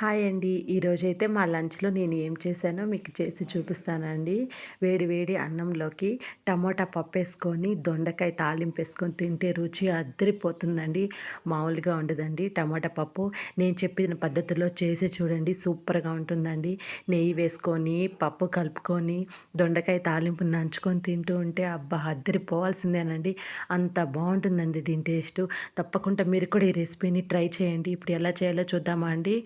Hi అండి. ఈరోజైతే మా లంచ్లో నేను ఏం చేశానో మీకు చేసి చూపిస్తానండి. వేడి వేడి అన్నంలోకి టమోటా పప్పు వేసుకొని దొండకాయ తాలింపు వేసుకొని తింటే రుచి అద్దరిపోతుందండి మామూలుగా ఉండదండి టమోటా పప్పు. నేను చెప్పిన పద్ధతిలో చేసి చూడండి. సూపర్గా ఉంటుందండి. నెయ్యి వేసుకొని పప్పు కలుపుకొని దొండకాయ తాలింపు నంచుకొని తింటూ ఉంటే అబ్బా! అద్దరిపోవాల్సిందేనండి అంత బాగుంటుందండి దీని టేస్ట్. తప్పకుండా మీరు కూడా ఈ రెసిపీని ట్రై చేయండి. ఇప్పుడు ఎలా చేయాలో చూద్దామా అండి?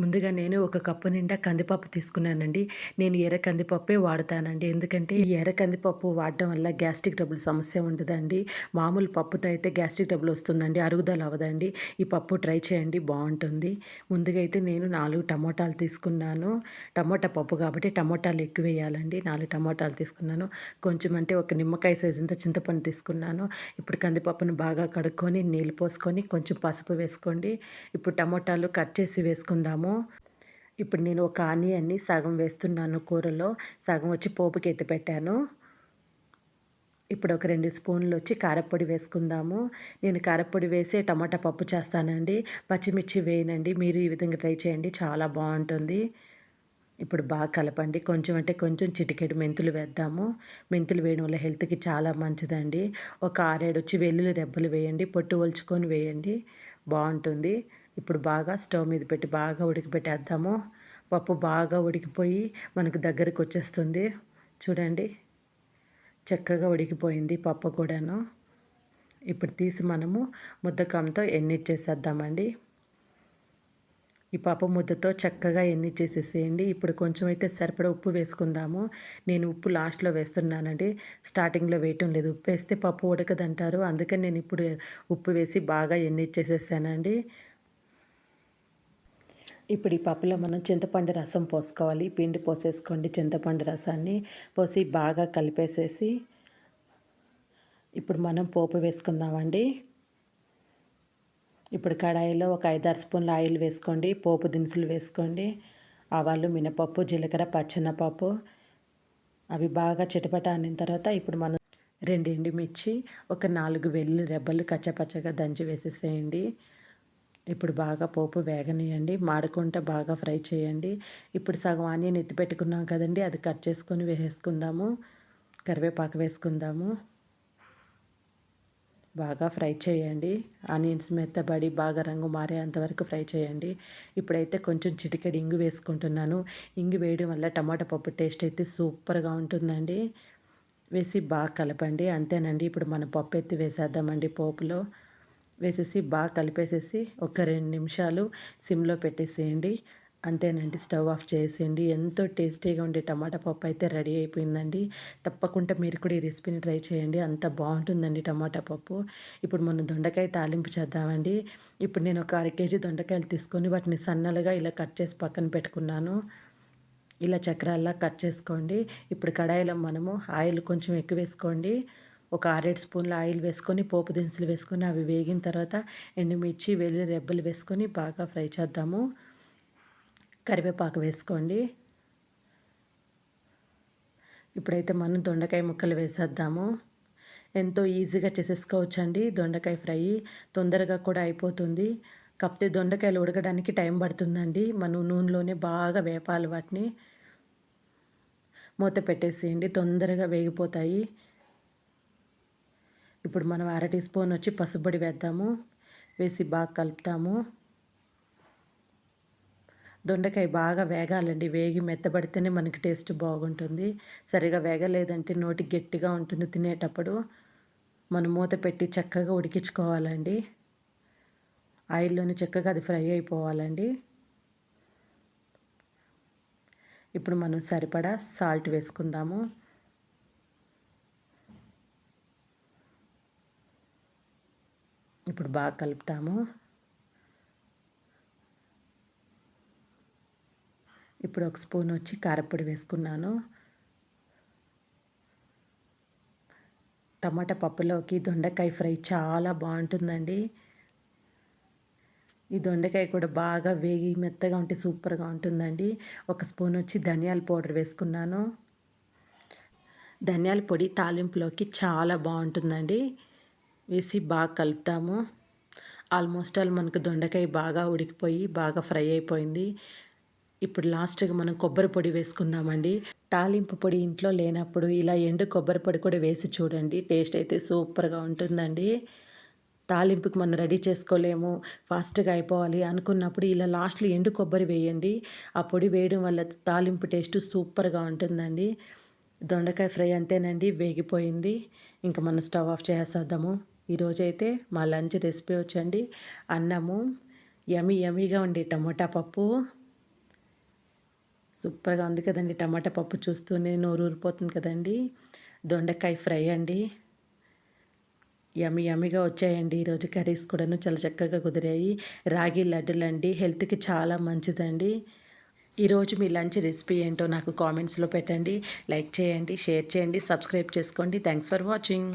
ముందుగా నేను ఒక కప్పు నిండా కందిపప్పు తీసుకున్నానండి. నేను ఎర్ర కందిపప్పే వాడతానండి. ఎందుకంటే ఈ ఎర్ర కందిపప్పు వాడటం వల్ల గ్యాస్ట్రిక్ ట్రబుల్ సమస్య ఉండదండి మామూలు పప్పుతో అయితే గ్యాస్ట్రిక్ ట్రబుల్ వస్తుందండి. అరుగుదల అవ్వదండి. ఈ పప్పు ట్రై చేయండి. బాగుంటుంది. ముందుగా అయితే నేను నాలుగు టమోటాలు తీసుకున్నాను. టమోటా పప్పు కాబట్టి టమోటాలు ఎక్కువ వేయాలండి. నాలుగు టమోటాలు తీసుకున్నాను. కొంచెం అంటే ఒక నిమ్మకాయ సైజు అంత చింతపండు తీసుకున్నాను. ఇప్పుడు కందిపప్పును బాగా కడుక్కొని నీళ్ళు పోసుకొని కొంచెం పసుపు వేసుకోండి. ఇప్పుడు టమోటాలు కట్ చేసి వేసుకుందాము. వేసుకుందాము ఇప్పుడు నేను ఒక ఆనియన్ని సగం వేస్తున్నాను కూరలో. సగం వచ్చి పోపుకి ఎత్తి పెట్టాను. ఇప్పుడు ఒక రెండు స్పూన్లు వచ్చి కారపొడి వేసుకుందాము. నేను కారపొడి వేసి టమాటా పప్పు చేస్తానండి. పచ్చిమిర్చి వేయనండి. మీరు ఈ విధంగా ట్రై చేయండి. చాలా బాగుంటుంది. ఇప్పుడు బాగా కలపండి. కొంచెం అంటే కొంచెం చిటికెడు మెంతులు వేద్దాము. మెంతులు వేయడం వల్ల హెల్త్కి చాలా మంచిదండి. ఒక ఆరేడు వచ్చి వెల్లుల్లి రెబ్బలు వేయండి. పొట్టు ఒలుచుకొని వేయండి. బాగుంటుంది. ఇప్పుడు బాగా స్టవ్ మీద పెట్టి బాగా ఉడికిపెట్టేద్దాము. పప్పు బాగా ఉడికిపోయి మనకు దగ్గరికి వచ్చేస్తుంది. చూడండి చక్కగా ఉడికిపోయింది పప్పు కూడాను. ఇప్పుడు తీసి మనము ముద్దకంతో ఎన్నిచ్చేసేద్దామండి ఈ పప్పు ముద్దతో చక్కగా ఎన్ని చేసేసేయండి. ఇప్పుడు కొంచెం అయితే సరిపడా ఉప్పు వేసుకుందాము. నేను ఉప్పు లాస్ట్లో వేస్తున్నానండి. స్టార్టింగ్లో వేయటం లేదు. ఉప్పు వేస్తే పప్పు ఉడకదంటారు. అందుకని నేను ఇప్పుడు ఉప్పు వేసి బాగా ఎన్ని చేసేసానండి. ఇప్పుడు ఈ పప్పులో మనం చింతపండు రసం పోసుకోవాలి. పిండి పోసేసుకోండి. చింతపండు రసాన్ని పోసి బాగా కలిపేసేసి ఇప్పుడు మనం పోపు వేసుకుందామండి. ఇప్పుడు కడాయిలో ఒక ఐదారు స్పూన్ల ఆయిల్ వేసుకోండి. పోపు దినుసులు వేసుకోండి. ఆవాలు మినపప్పు జీలకర్ర పచ్చెనపప్పు అవి బాగా చిటపట అనిన తర్వాత ఇప్పుడు మనం రెండు ఎండుమిర్చి ఒక నాలుగు వెల్లుల్లి రెబ్బలు కచ్చపచ్చగా దంచి వేసేసేయండి. ఇప్పుడు బాగా పోపు వేగనియండి మాడకుండా బాగా ఫ్రై చేయండి. ఇప్పుడు సగం ఆనియన్ ఎత్తి పెట్టుకున్నాం కదండి అది కట్ చేసుకొని వేసేసుకుందాము. కరివేపాకు వేసుకుందాము. బాగా ఫ్రై చేయండి. ఆనియన్స్ మెత్తబడి బాగా రంగు మారేంతవరకు ఫ్రై చేయండి. ఇప్పుడైతే కొంచెం చిటికెడు ఇంగు వేసుకుంటున్నాను. ఇంగు వేయడం వల్ల టమాటా పప్పు టేస్ట్ అయితే సూపర్గా ఉంటుందండి. వేసి బాగా కలపండి. అంతేనండి ఇప్పుడు మనం పప్పు ఎత్తి వేసేద్దామండి పోపులో. వేసేసి బాగా కలిపేసేసి ఒక రెండు నిమిషాలు సిమ్లో పెట్టేసేయండి. అంతేనండి స్టవ్ ఆఫ్ చేసేయండి. ఎంతో టేస్టీగా ఉండే టమాటా పప్పు అయితే రెడీ అయిపోయిందండి. తప్పకుండా మీరు కూడా ఈ రెసిపీని ట్రై చేయండి. అంత బాగుంటుందండి టమాటా పప్పు. ఇప్పుడు మనం దొండకాయ తాలింపు చేద్దామండి. ఇప్పుడు నేను ఒక అర కేజీ దొండకాయలు తీసుకొని వాటిని సన్నలుగా ఇలా కట్ చేసి పక్కన పెట్టుకున్నాను. ఇలా చక్రాల్లా కట్ చేసుకోండి. ఇప్పుడు కడాయిలో మనము ఆయిల్ కొంచెం ఎక్కువ వేసుకోండి. ఒక ఆరేడు స్పూన్ల ఆయిల్ వేసుకొని పోపు దినుసులు వేసుకొని అవి వేగిన తర్వాత ఎండుమిర్చి వెల్లుల్లి రెబ్బలు వేసుకొని బాగా ఫ్రై చేద్దాము. కరివేపాకు వేసుకోండి. ఇప్పుడైతే మనం దొండకాయ ముక్కలు వేసేద్దాము. ఎంతో ఈజీగా చేసేసుకోవచ్చు అండి దొండకాయ ఫ్రై తొందరగా కూడా అయిపోతుంది. కాకపోతే దొండకాయలు ఉడకడానికి టైం పడుతుందండి. మనం నూనెలోనే బాగా వేపాలి వాటిని. మూత పెట్టేసేయండి. తొందరగా వేగిపోతాయి. ఇప్పుడు మనం అర టీ స్పూన్ వచ్చి పసుపొడి వేద్దాము. వేసి బాగా కలుపుతాము. దొండకాయ బాగా వేగాలండి. వేగి మెత్తబడితేనే మనకి టేస్ట్ బాగుంటుంది. సరిగా వేగలేదంటే నోటి గట్టిగా ఉంటుంది తినేటప్పుడు. మనం మూత పెట్టి చక్కగా ఉడికించుకోవాలండి. ఆయిల్లోనే చక్కగా అది ఫ్రై అయిపోవాలండి. ఇప్పుడు మనం సరిపడా సాల్ట్ వేసుకుందాము. ఇప్పుడు బాగా కలుపుతాము. ఇప్పుడు ఒక స్పూన్ వచ్చి కారపొడి వేసుకున్నాను. టమాటా పప్పులోకి దొండకాయ ఫ్రై చాలా బాగుంటుందండి. ఈ దొండకాయ కూడా బాగా వేగి మెత్తగా ఉంటే సూపర్గా ఉంటుందండి. ఒక స్పూన్ వచ్చి ధనియాల పౌడర్ వేసుకున్నాను. ధనియాల పొడి తాలింపులోకి చాలా బాగుంటుందండి. వేసి బాగా కలుపుతాము. ఆల్మోస్ట్ ఆల్ మనకు దొండకాయ బాగా ఉడికిపోయి బాగా ఫ్రై అయిపోయింది. ఇప్పుడు లాస్ట్గా మనం కొబ్బరి పొడి వేసుకుందామండి. తాలింపు పొడి ఇంట్లో లేనప్పుడు ఇలా ఎండు కొబ్బరి పొడి కూడా వేసి చూడండి. టేస్ట్ అయితే సూపర్గా ఉంటుందండి. తాలింపుకి మనం రెడీ చేసుకోలేము. ఫాస్ట్గా అయిపోవాలి అనుకున్నప్పుడు ఇలా లాస్ట్లో ఎండు కొబ్బరి వేయండి. ఆ పొడి వేయడం వల్ల తాలింపు టేస్ట్ సూపర్గా ఉంటుందండి. దొండకాయ ఫ్రై అంతేనండి వేగిపోయింది. ఇంకా మనం స్టవ్ ఆఫ్ చేసేద్దాము. ఈరోజైతే మా లంచ్ రెసిపీ వచ్చండి. అన్నము యమీ యమీగా ఉండే టమోటా పప్పు. సూపర్గా ఉంది కదండి టమాటా పప్పు చూస్తూనే నోరు ఊరిపోతుంది కదండి. దొండకాయ ఫ్రై అండి. యమి యమిగా వచ్చాయండి. ఈరోజు కర్రీస్ కూడాను చాలా చక్కగా కుదిరాయి. రాగి లడ్డులు అండి. హెల్త్కి చాలా మంచిదండి. ఈరోజు మీ లంచ్ రెసిపీ ఏంటో నాకు కామెంట్స్లో పెట్టండి. లైక్ చేయండి షేర్ చేయండి సబ్స్క్రైబ్ చేసుకోండి. Thanks for watching.